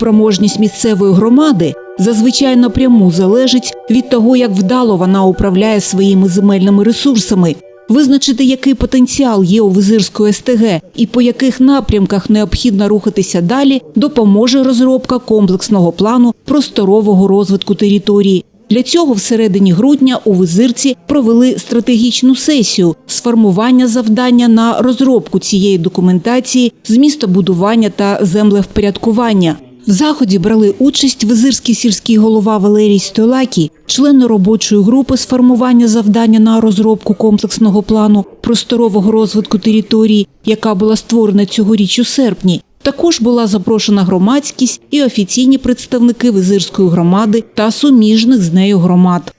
Спроможність місцевої громади зазвичай напряму залежить від того, як вдало вона управляє своїми земельними ресурсами. Визначити, який потенціал є у Визирської СТГ і по яких напрямках необхідно рухатися далі, допоможе розробка комплексного плану просторового розвитку території. Для цього в середині грудня у Визирці провели стратегічну сесію з формування завдання на розробку цієї документації з містобудування та землевпорядкування. В заході брали участь визирський сільський голова Валерій Стойлакій, члени робочої групи з формування завдання на розробку комплексного плану просторового розвитку території, яка була створена цьогоріч у серпні. Також була запрошена громадськість і офіційні представники визирської громади та суміжних з нею громад.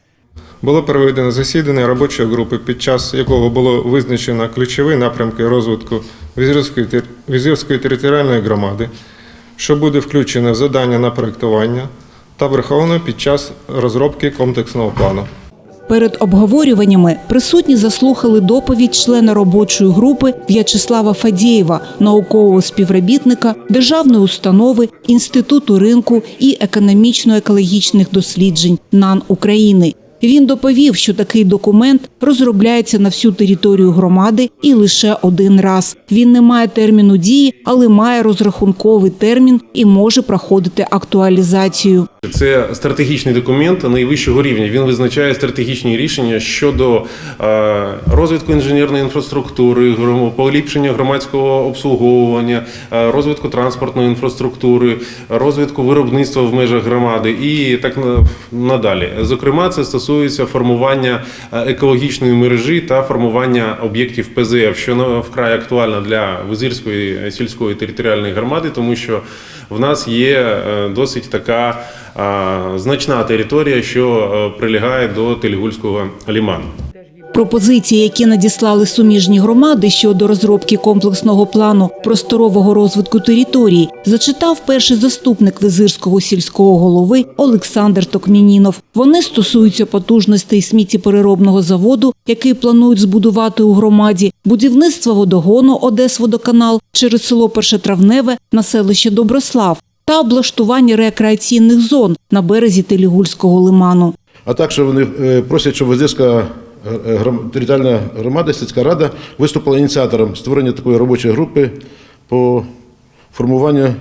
Було проведено засідання робочої групи, під час якого було визначено ключові напрямки розвитку Візирської територіальної громади, що буде включено в завдання на проєктування та враховано під час розробки комплексного плану. Перед обговорюваннями присутні заслухали доповідь члена робочої групи В'ячеслава Фадєєва, наукового співробітника Державної установи Інституту ринку і економічно-екологічних досліджень НАН України. Він доповів, що такий документ розробляється на всю територію громади і лише один раз. Він не має терміну дії, але має розрахунковий термін і може проходити актуалізацію. Це стратегічний документ найвищого рівня. Він визначає стратегічні рішення щодо е, розвитку інженерної інфраструктури, поліпшення громадського обслуговування, е, розвитку транспортної інфраструктури, розвитку виробництва в межах громади і так надалі. Зокрема, це стосується формування е, екологічної мережі та формування об'єктів ПЗФ, що вкрай актуально для Визирської сільської територіальної громади, тому що в нас є е, досить така значна територія, що е, прилягає до Тельгульського ліману. Пропозиції, які надіслали суміжні громади щодо розробки комплексного плану просторового розвитку території, зачитав перший заступник визирського сільського голови Олександр Токмінінов. Вони стосуються потужностей сміттєпереробного заводу, який планують збудувати у громаді, будівництва водогону Одесводоканал через село Першотравневе на селище Доброслав та облаштування рекреаційних зон на березі Телігульського лиману. А також вони е, просять, щоб Визирська територіальна громада, сільська рада виступила ініціатором створення такої робочої групи по формуванню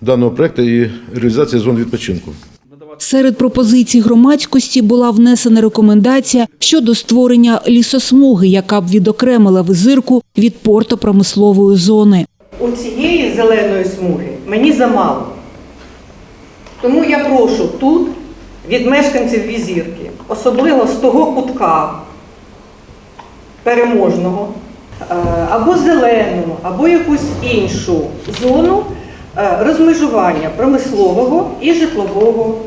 даного проекту і реалізації зон відпочинку. Серед пропозицій громадськості була внесена рекомендація щодо створення лісосмуги, яка б відокремила визирку від портопромислової зони. У цієї зеленої смуги мені замало. Тому я прошу тут від мешканців візірки, особливо з того кутка переможного, е, або зелену, або якусь іншу зону е, розмежування промислового і житлового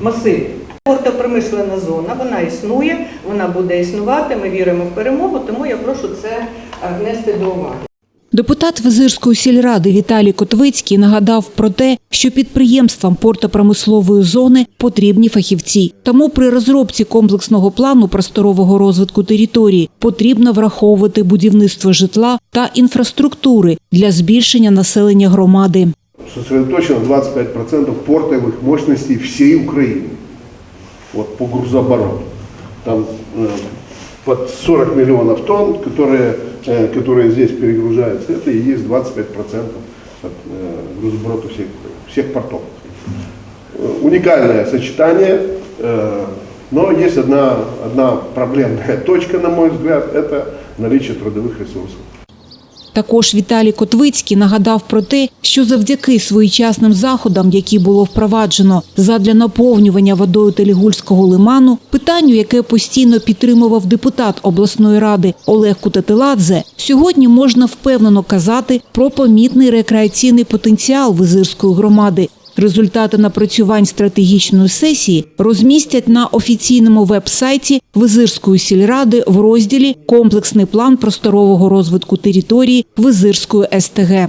масивів. Портопромишлена зона, вона існує, вона буде існувати. Ми віримо в перемогу, тому я прошу це е, внести до уваги. Депутат Визирської сільради Віталій Котвицький нагадав про те, що підприємствам портопромислової зони потрібні фахівці. Тому при розробці комплексного плану просторового розвитку території потрібно враховувати будівництво житла та інфраструктури для збільшення населення громади. сосредоточено 25% портовых мощностей всей Украины. Вот по грузообороту. Там э, под 40 миллионов тонн, которые, э, которые здесь перегружаются, это и есть 25% от э, грузооборота всех, всех портов. Э, Уникальное сочетание, э, но есть одна, одна проблемная точка, на мой взгляд, это наличие трудовых ресурсов. Також Віталій Котвицький нагадав про те, що завдяки своєчасним заходам, які було впроваджено задля наповнювання водою Телігульського лиману, питанню, яке постійно підтримував депутат обласної ради Олег Кутатиладзе, сьогодні можна впевнено казати про помітний рекреаційний потенціал визирської громади. Результати напрацювань стратегічної сесії розмістять на офіційному веб-сайті Визирської сільради в розділі Комплексний план просторового розвитку території Визирської СТГ.